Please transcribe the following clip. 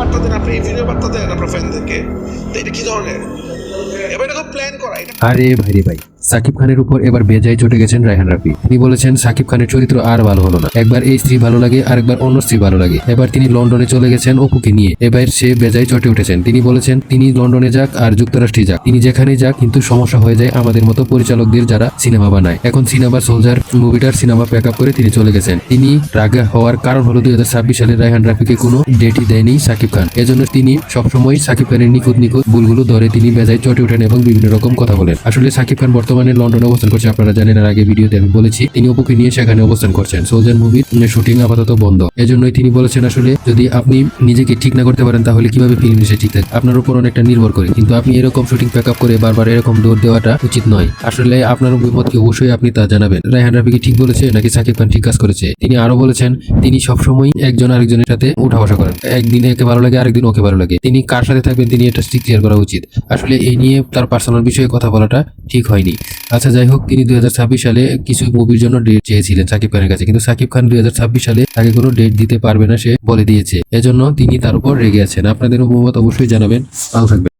বার্তা দেন, আপনি ভিডিও বার্তা দেন, আপনার ফ্যানদেরকে তো এটা কি ধরনের? এবার এটা প্ল্যান করা আরে ভাই রে ভাই। সাকিব খানের উপর এবার বেজায় চটে গেছেন রায়হান রাফি। তিনি বলেছেন, সাকিব খানের চরিত্র আর ভালো হলো না। একবার এই স্ত্রী ভালো লাগে, আরেকবার অন্য স্ত্রী ভালো লাগে। এবার তিনি লন্ডনে চলে গেছেন অপুকে নিয়ে। এবার সে বেজায় চটে উঠেছেন। তিনি বলেছেন, তিনি লন্ডনে যাক আর যুক্তরাষ্ট্রে যাক। তিনি যেখানে যাক, কিন্তু সমস্যা হয়ে যায় আমাদের মতো পরিচালকদের যারা সিনেমা বানায়। এখন সিনেমা সোলজার, মুভিটার সিনেমা প্যাক আপ করে তিনি চলে গেছেন। তিনি রাগা হওয়ার কারণ হলো দুই হাজার ছাব্বিশ সালে রায়হান রাফিকে কোনো ডেটই দেয়নি সাকিব খান। এজন্য তিনি সবসময় সাকিব খানের নিখুঁত নিখুঁত ভুলগুলো ধরে তিনি বেজায় চটে ওঠেন এবং বিভিন্ন রকম কথা বলেন। আসলে সাকিব খান বর্তমানে লন্ডনে অবস্থান করছে। আপনারা জানেন আর আগে ভিডিওতে আমি বলেছি, তিনি অপুকে নিয়ে সেখানে অবস্থান করছেন। সোলজার মুভির শুটিং আপাতত বন্ধ। এজন্যই তিনি বলেছেন আসলে, যদি আপনি নিজেকে ঠিক না করতে পারেন, তাহলে কীভাবে ফিল্ম এসে ঠিক থাকে? আপনার উপর অনেকটা নির্ভর করে। কিন্তু আপনি এরকম শুটিং প্যাক আপ করে বারবার এরকম দৌড় দেওয়াটা উচিত নয়। আসলে আপনার অভিমত কি অবশ্যই আপনি তা জানাবেন। রায়হান রাফি কি ঠিক বলেছে, নাকি সাকিব খান ঠিক কাজ করেছে? তিনি আরও বলেছেন, তিনি সবসময় একজন আরেকজনের সাথে উঠা বসা করেন। একদিন একে ভালো লাগে, আরেকদিন ওকে ভালো লাগে। তিনি কার সাথে থাকবেন, তিনি এটা স্ট্রিক ক্লিয়ার করা উচিত। আসলে এই নিয়ে তার পার্সোনাল বিষয়ে কথা বলাটা ঠিক হয়নি। আচ্ছা যাই হোক, তিনি দুই হাজার ছাব্বিশ সালে কিছু মুভির জন্য ডেট চেয়েছিলেন সাকিব খানের কাছে। কিন্তু সাকিব খান দুই হাজার ছাব্বিশ সালে তাকে কোনো ডেট দিতে পারবে না, সে বলে দিয়েছে। এজন্য তিনি তার উপর রেগে আছেন। আপনাদের মতামত অবশ্যই জানাবেন। ভালো থাকবেন।